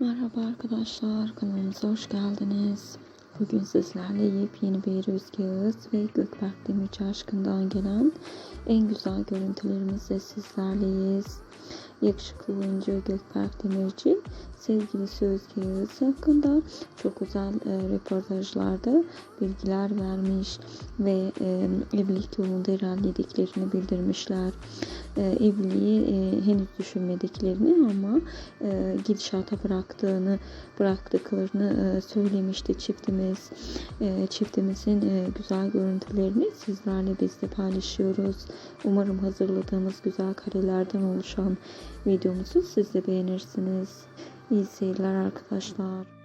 Merhaba arkadaşlar, kanalımıza hoş geldiniz. Bugün sizlerle yepyeni bir Yağız ve Gökberk Demirci aşkından gelen en güzel görüntülerimizle sizlerleyiz. Yakışıklı oyuncu Gökberk Demirci sevgilisi Özge Yağız hakkında çok özel e, röportajlarda bilgiler vermiş ve e, evlilik yolunda ilerlediklerini bildirmişler. E, evliliği e, henüz düşünmediklerini ama e, gidişata bıraktığını bıraktıklarını e, söylemişti çiftimiz. E, çiftimizin e, güzel görüntülerini sizlerle biz de paylaşıyoruz. Umarım hazırladığımız güzel karelerden oluşan videomuzu siz de beğenirsiniz. İyi seyirler arkadaşlar.